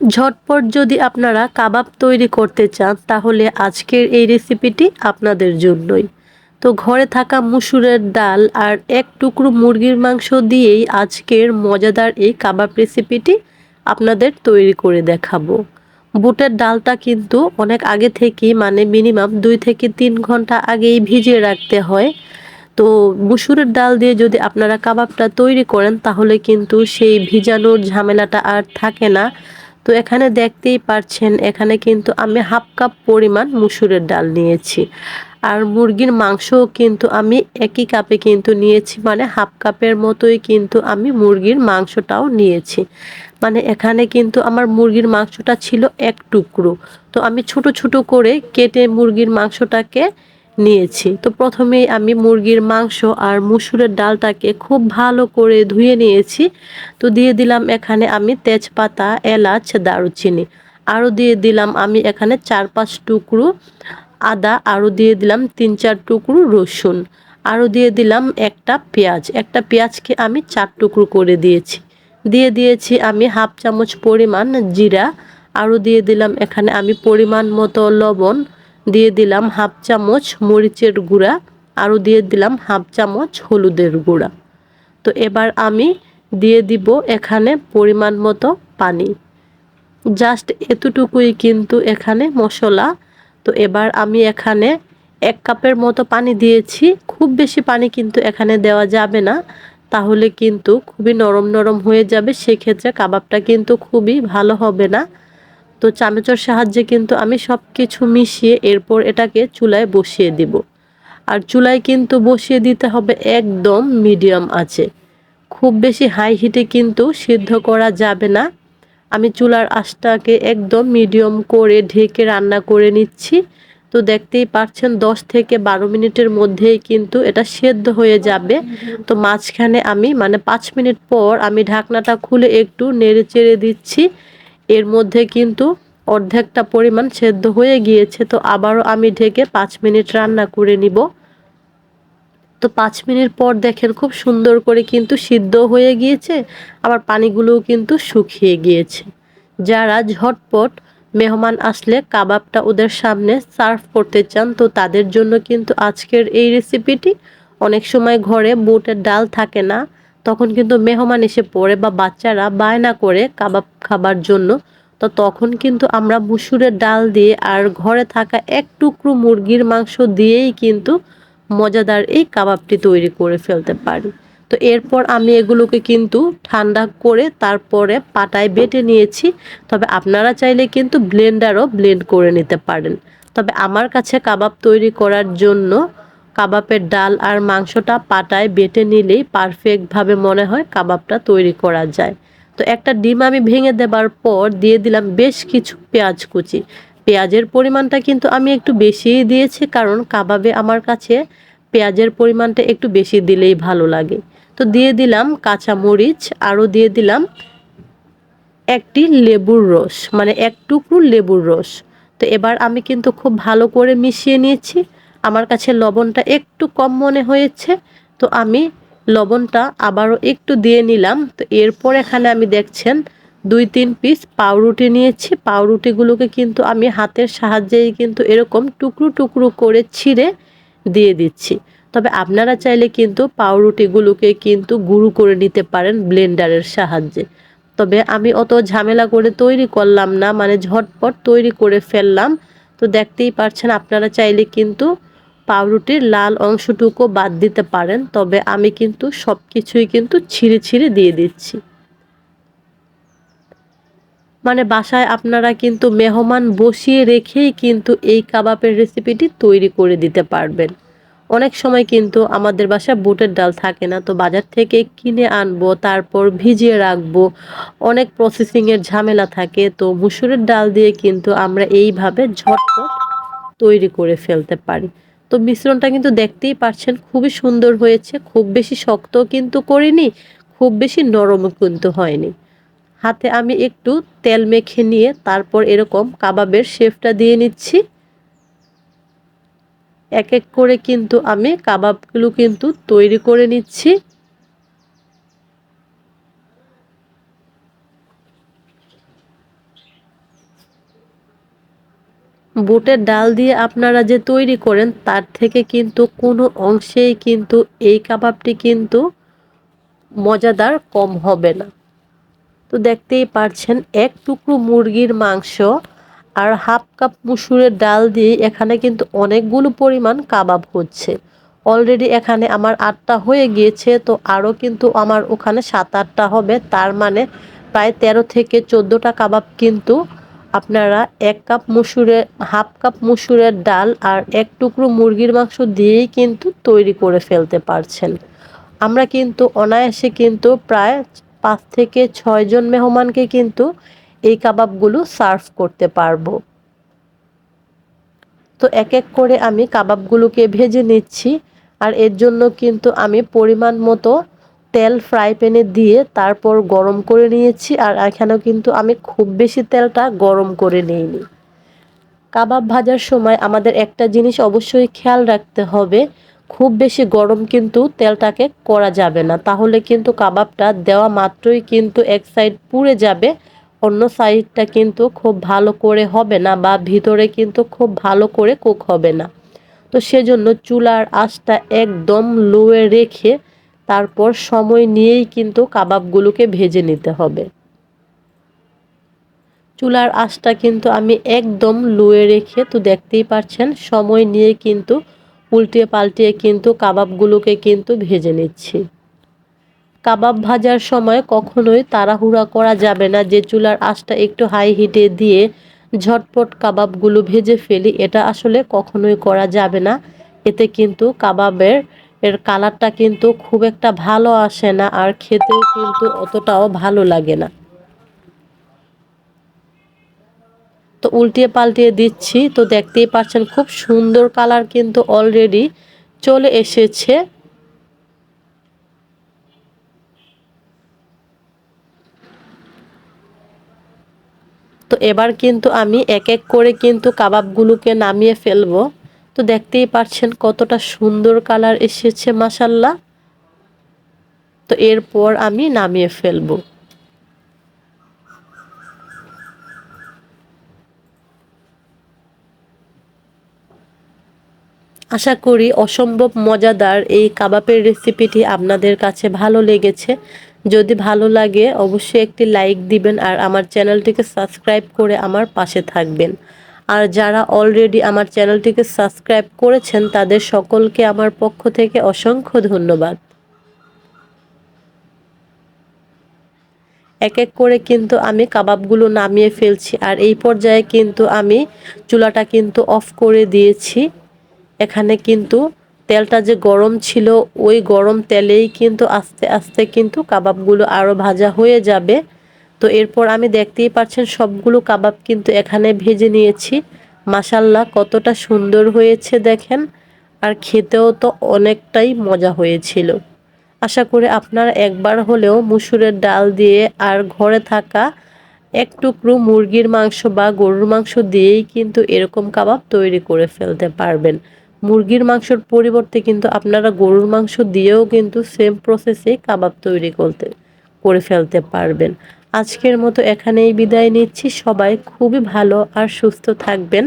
ঝটপট যদি আপনারা কাবাব তৈরি করতে চান, তাহলে আজকের এই রেসিপিটি আপনাদের জন্যই। তো ঘরে থাকা মুসুরের ডাল আর এক টুকরো মুরগির মাংস দিয়েই আজকের মজাদার এই কাবাব রেসিপিটি আপনাদের তৈরি করে দেখাবো। বুটের ডালটা কিন্তু অনেক আগে থেকেই মানে মিনিমাম দুই থেকে তিন ঘণ্টা আগেই ভিজিয়ে রাখতে হয়। তো মুসুরের ডাল দিয়ে যদি আপনারা কাবাবটা তৈরি করেন, তাহলে কিন্তু সেই ভিজানোর ঝামেলাটা আর থাকে না। তো এখানে দেখতেই পারছেন, এখানে কিন্তু আমি হাফ কাপ পরিমাণ মুসুরের ডাল নিয়েছি। আর মুরগির মাংসও কিন্তু আমি একই কাপে কিন্তু নিয়েছি মানে হাফ কাপের মতোই কিন্তু আমি মুরগির মাংসটাও নিয়েছি। মানে এখানে কিন্তু আমার মুরগির মাংসটা ছিল এক টুকরো। তো আমি ছোট ছোট করে কেটে মুরগির মাংসটাকে নিয়েছি। তো প্রথমেই আমি মুরগির মাংস আর মুসুরের ডালটাকে খুব ভালো করে ধুয়ে নিয়েছি। তো দিয়ে দিলাম এখানে আমি তেজপাতা, এলাচ, দারুচিনি। আরও দিয়ে দিলাম আমি এখানে চার পাঁচ টুকরো আদা, আরও দিয়ে দিলাম তিন চার টুকরো রসুন। আরও দিয়ে দিলাম একটা পেঁয়াজ। একটা পেঁয়াজকে আমি চার টুকরো করে দিয়েছি। দিয়ে দিয়েছি আমি হাফ চামচ পরিমাণ জিরা। আরও দিয়ে দিলাম এখানে আমি পরিমাণ মতো লবণ। দিয়ে দিলাম হাফ চামচ মরিচের গুঁড়া আরও দিয়ে দিলাম হাফ চামচ হলুদের গুঁড়া। তো এবার আমি দিয়ে দিব এখানে পরিমাণ মতো পানি। জাস্ট এতটুকুই কিন্তু এখানে মশলা। তো এবার আমি এখানে এক কাপের মতো পানি দিয়েছি। খুব বেশি পানি কিন্তু এখানে দেওয়া যাবে না। তাহলে কিন্তু খুবই নরম নরম হয়ে যাবে। সেক্ষেত্রে কাবাবটা কিন্তু খুবই ভালো হবে না। তো চামচের সাহায্যে কিন্তু আমি সব কিছু মিশিয়ে এরপর এটাকে চুলায় বসিয়ে দিব। আর চুলায় কিন্তু বসিয়ে দিতে হবে একদম মিডিয়াম আছে খুব বেশি হাই হিটে কিন্তু সিদ্ধ করা যাবে না। আমি চুলার আঁচটাকে একদম মিডিয়াম করে ঢেকে রান্না করে নিচ্ছি। তো দেখতেই পাচ্ছেন দশ থেকে বারো মিনিটের মধ্যেই কিন্তু এটা সেদ্ধ হয়ে যাবে। তো মাঝখানে আমি মানে পাঁচ মিনিট পর আমি ঢাকনাটা খুলে একটু নেড়ে চেড়ে দিচ্ছি। এর মধ্যে কিন্তু অর্ধেকটা পরিমাণ সেদ্ধ হয়ে গিয়েছে, তো আবারও আমি ঢেকে পাঁচ মিনিট রান্না করে নিব। তো পাঁচ মিনিট পর দেখেন খুব সুন্দর করে কিন্তু সিদ্ধ হয়ে গিয়েছে, আবার পানিগুলোও কিন্তু শুকিয়ে গিয়েছে। যারা ঝটপট মেহমান আসলে কাবাবটা ওদের সামনে সার্ভ করতে চান, তো তাদের জন্য কিন্তু আজকের এই রেসিপিটি অনেক সময় ঘরে বুটের ডাল থাকে না। তখন কিন্তু মেহমান এসে পড়ে বা বাচ্চারা বায়না করে কাবাব খাবার জন্য। তো তখন কিন্তু আমরা মুসুরের ডাল দিয়ে আর ঘরে থাকা এক টুকরো মুরগির মাংস দিয়েই কিন্তু মজাদার এই কাবাবটি তৈরি করে ফেলতে পারি। তো এরপর আমি এগুলোকে কিন্তু ঠান্ডা করে তারপরে পাটায় বেটে নিয়েছি। তবে আপনারা চাইলে কিন্তু ব্লেন্ডারও ব্লেন্ড করে নিতে পারেন। তবে আমার কাছে কাবাব তৈরি করার জন্য কাবাবের ডাল আর মাংসটা পাটায় বেটে নিলেই পারফেক্টভাবে মনে হয় কাবাবটা তৈরি করা যায়। তো একটা ডিম আমি ভেঙে দেবার পর দিয়ে দিলাম বেশ কিছু পেঁয়াজ কুচি। পেঁয়াজের পরিমাণটা কিন্তু আমি একটু বেশিই দিয়েছি কারণ কাবাবে আমার কাছে পেঁয়াজের পরিমাণটা একটু বেশি দিলেই ভালো লাগে। তো দিয়ে দিলাম কাঁচা মরিচ, আরও দিয়ে দিলাম একটি লেবুর রস মানে এক টুকরো লেবুর রস। তো এবার আমি কিন্তু খুব ভালো করে মিশিয়ে নিয়েছি। আমার কাছে লবণটা একটু কম মনে হয়েছে, তো আমি লবণটা আবারও একটু দিয়ে নিলাম। তো এরপর এখানে আমি দেখছেন দুই তিন পিস পাউরুটি নিয়েছি। পাউরুটিগুলোকে কিন্তু আমি হাতের সাহায্যেই কিন্তু এরকম টুকরো টুকরো করে ছিঁড়ে দিয়ে দিচ্ছি। তবে আপনারা চাইলে কিন্তু পাউরুটিগুলোকে কিন্তু গুঁড়ো করে নিতে পারেন ব্লেন্ডারের সাহায্যে। তবে আমি অত ঝামেলা করে তৈরি করলাম না মানে ঝটপট তৈরি করে ফেললাম। তো দেখতেই পারছেন, আপনারা চাইলে কিন্তু পাউরুটির লাল অংশটুকু বাদ দিতে পারেন, তবে আমি কিন্তু সব কিছুই কিন্তু ছিঁড়ে ছিঁড়ে দিয়ে দিচ্ছি। মানে বাসায় আপনারা কিন্তু মেহমান বসিয়ে রেখেই কিন্তু এই কাবাবের রেসিপিটি তৈরি করে দিতে পারবেন। অনেক সময় কিন্তু আমাদের বাসায় বুটের ডাল থাকে না, তো বাজার থেকে কিনে আনব, তারপর ভিজিয়ে রাখব, অনেক প্রসেসিংয়ের ঝামেলা থাকে, তো মুসুরের ডাল দিয়ে কিন্তু আমরা এইভাবে ঝটপট তৈরি করে ফেলতে পারি। তো মিশ্রণটা কিন্তু দেখতেই পাচ্ছেন খুবই সুন্দর হয়েছে, খুব বেশি শক্ত কিন্তু করিনি, খুব বেশি নরমও কিন্তু হয়নি। হাতে আমি একটু তেল মেখে নিয়ে তারপর এরকম কাবাবের শেফটা দিয়ে নিচ্ছি। এক এক করে কিন্তু আমি কাবাবগুলো কিন্তু তৈরি করে নিচ্ছি। বুটের ডাল দিয়ে আপনারা যে তৈরি করেন, তার থেকে কিন্তু কোনো অংশেই কিন্তু এই কাবাবটি কিন্তু মজাদার কম হবে না। তো দেখতেই পারছেন, এক টুকরো মুরগির মাংস আর হাফ কাপ মুসুরের ডাল দিয়ে এখানে কিন্তু অনেকগুলো পরিমাণ কাবাব হচ্ছে। অলরেডি এখানে আমার আটটা হয়ে গিয়েছে, তো আরও কিন্তু আমার ওখানে সাত আটটা হবে। তার মানে প্রায় তেরো থেকে চোদ্দোটা কাবাব কিন্তু আপনারা এক কাপ মুসুরের, হাফ কাপ মুসুরের ডাল আর এক টুকরো মুরগির মাংস দিয়েই কিন্তু তৈরি করে ফেলতে পারছেন। আমরা কিন্তু অনায়াসে কিন্তু প্রায় পাঁচ থেকে ছয়জন মেহমানকে কিন্তু এই কাবাবগুলো সার্ভ করতে পারব। তো এক এক করে আমি কাবাবগুলোকে ভেজে নিচ্ছি আর এর জন্য কিন্তু আমি পরিমাণ মতো তেল ফ্রাই প্যানে দিয়ে তারপর গরম করে নিয়েছি আর এখানেও কিন্তু আমি খুব বেশি তেলটা গরম করে নিইনি। কাবাব ভাজার সময় আমাদের একটা জিনিস অবশ্যই খেয়াল রাখতে হবে, খুব বেশি গরম কিন্তু তেলটাকে করা যাবে না। তাহলে কিন্তু কাবাবটা দেওয়া মাত্রই কিন্তু এক সাইড পুড়ে যাবে, অন্য সাইডটা কিন্তু খুব ভালো করে হবে না বা ভিতরে কিন্তু খুব ভালো করে কুক হবে না। তো সেজন্য চুলার আঁচটা একদম লোয়ে রেখে তারপর সময় নিয়েই কিন্তু কাবাবগুলোকে ভেজে নিতে হবে। চুলার আঁচটা কিন্তু আমি একদম লুয়ে রেখে, তো দেখতেই পাচ্ছেন, সময় নিয়ে কিন্তু উল্টিয়ে পাল্টিয়ে কিন্তু কাবাবগুলোকে কিন্তু ভেজে নিচ্ছি। কাবাব ভাজার সময় কখনোই তাড়াহুড়া করা যাবে না যে চুলার আঁচটা একটু হাই হিটে দিয়ে ঝটপট কাবাবগুলো ভেজে ফেলি, এটা আসলে কখনোই করা যাবে না। এতে কিন্তু কাবাবের এর কালারটা কিন্তু খুব একটা ভালো আসে না, আর খেতেও কিন্তু অতটাও ভালো লাগে না। তো উল্টিয়ে পাল্টিয়ে দিচ্ছি, তো দেখতেই পাচ্ছেন খুব সুন্দর কালার কিন্তু অলরেডি চলে এসেছে। তো এবার কিন্তু আমি এক এক করে কিন্তু কাবাবগুলোকে নামিয়ে ফেলব। তো দেখতেই পাচ্ছেন কতটা সুন্দর কালার এসেছে মাসাল্লাহ তো এরপর আমি নামিয়ে ফেলব। আশা করি অসম্ভব মজাদার এই কাবাবের রেসিপিটি আপনাদের কাছে ভালো লেগেছে। যদি ভালো লাগে, অবশ্যই একটি লাইক দিবেন আর আমার চ্যানেলটিকে সাবস্ক্রাইব করে আমার পাশে থাকবেন। আর যারা অলরেডি আমার চ্যানেলটিকে সাবস্ক্রাইব করেছেন, তাদের সকলকে আমার পক্ষ থেকে অসংখ্য ধন্যবাদ। এক এক করে কিন্তু আমি কাবাবগুলো নামিয়ে ফেলছি আর এই পর্যায়ে কিন্তু আমি চুলাটা কিন্তু অফ করে দিয়েছি। এখানে কিন্তু তেলটা যে গরম ছিল, ওই গরম তেলেই কিন্তু আস্তে আস্তে কিন্তু কাবাবগুলো আরও ভাজা হয়ে যাবে। তো এরপর আমি দেখতেই পাচ্ছেন সবগুলো কাবাব কিন্তু এখানে ভেজে নিয়েছি। মাসাল্লাহ কতটা সুন্দর হয়েছে দেখেন। আর খেতেও তো অনেকটাই মজা হয়েছিল। আশা করি আপনারা একবার হলেও মুসুরের ডাল দিয়ে আর ঘরে থাকা এক টুকরো মুরগির মাংস বা গরুর মাংস দিয়েই কিন্তু এরকম কাবাব তৈরি করে ফেলতে পারবেন। মুরগির মাংসর পরিবর্তে কিন্তু আপনারা গরুর মাংস দিয়েও কিন্তু সেম প্রসেসে কাবাব তৈরি করতে, করে ফেলতে পারবেন। আজকের মতো এখানেই বিদায় নিচ্ছি। সবাই খুবই ভালো আর সুস্থ থাকবেন।